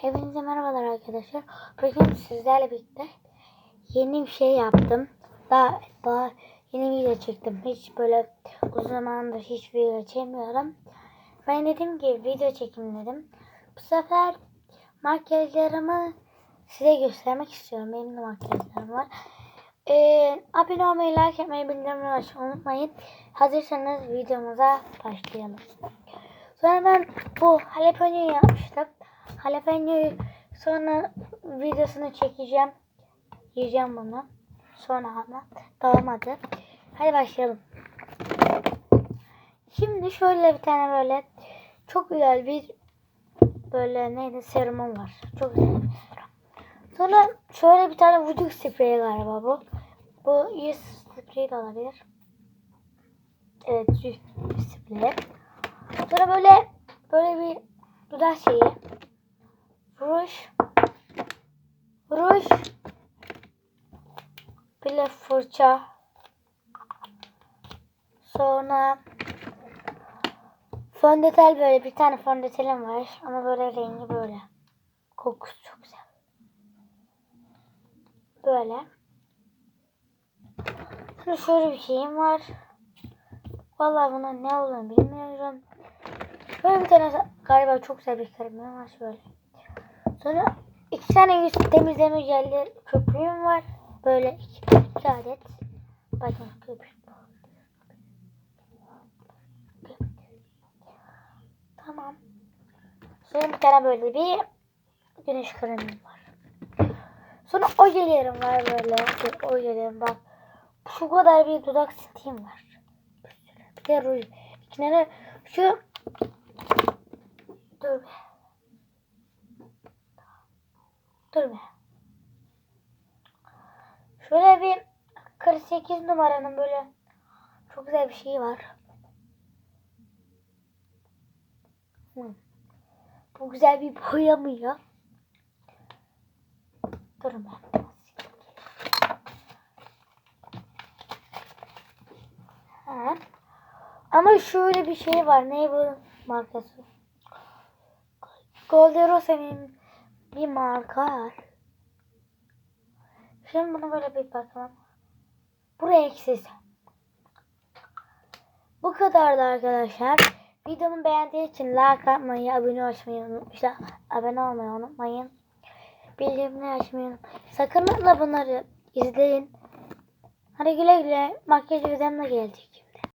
Hepinize merhabalar arkadaşlar. Bugün sizlerle birlikte yeni bir şey yaptım. Daha, daha yeni video çektim. Hiç böyle uzun zamandır hiç video çekmiyorum. Ben dedim ki video çekim dedim. Bu sefer makyajlarımı size göstermek istiyorum. Benim de makyajlarım var. Ee, abone olmayı, like etmeyi, bildirimleri açmayı unutmayın. Hazırsanız videomuza başlayalım. Sonra ben bu jalapeno yapmıştım. Jalapeno'yu sonra videosunu çekeceğim. Yiyeceğim bunu. Sonra ama dağılmadı. Hadi başlayalım. Şimdi şöyle bir tane böyle çok güzel bir böyle neydi serumum var. Çok güzel bir serum. Sonra şöyle bir tane vücut spreyi galiba bu. Bu yüz spreyi de olabilir. Evet yüz spreyi. Sonra böyle böyle bir dudak şeyi. Ruj. Bir de fırça. Sonra fondötel böyle bir tane fondötelim var ama böyle rengi böyle. Kokusu çok güzel. Böyle. Sonra şöyle bir şeyim var. Vallahi buna ne olduğunu bilmiyorum. Böyle bir tane galiba çok güzel bir kremim var şöyle. Sonra iki tane yüz temizleme jelli köpüğüm var. Böyle iki, iki adet. Bakın köpük. Tamam. Sonra bir tane böyle bir güneş kremim var. Sonra ojelerim var böyle. Ojelerim bak. Şu kadar bir dudak stiğim var. Bir de ruj. İki şu Dur. Dur be. Şöyle bir 48 numaranın böyle çok güzel bir şeyi var. Hı. Bu güzel bir boya mı ya? Durun be. Ha. Ama şöyle bir şey var. Ne bu markası? Golderosa'nın bir marka. Şimdi bunu böyle bir bakalım. Buraya eksiz. Bu kadardı arkadaşlar. Videomu beğendiğiniz için like atmayı, abone olmayı unutmayın. Abone olmayı unutmayın. Bildirimleri açmayı unutmayın. Sakın da bunları izleyin. Hadi güle güle. Makyaj videomla gelecek.